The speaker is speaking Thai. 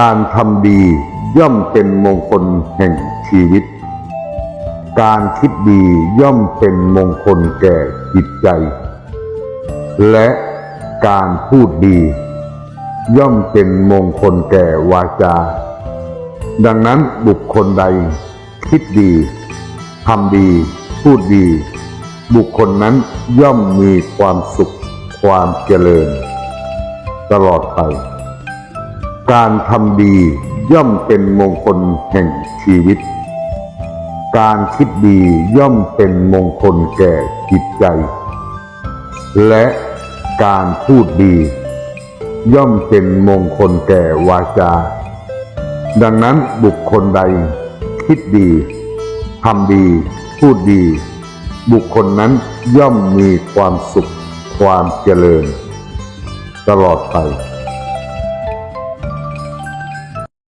การทำดีย่อมเป็นมงคลแห่งชีวิต การคิดดีย่อมเป็นมงคลแก่จิตใจ และการพูดดี ย่อมเป็นมงคลแก่วาจา ดังนั้นบุคคลใด คิดดีทำดี พูดดี บุคคลนั้นย่อมมีความสุขความเจริญ ตลอดไป การทำดีย่อมเป็นมงคลแห่งชีวิต การคิดดีย่อมเป็นมงคลแก่จิตใจ และการพูดดี ย่อมเป็นมงคลแก่วาจา ดังนั้นบุคคลใด คิดดีทำดี พูดดี บุคคลนั้นย่อมมีความสุขความเจริญ ตลอดไป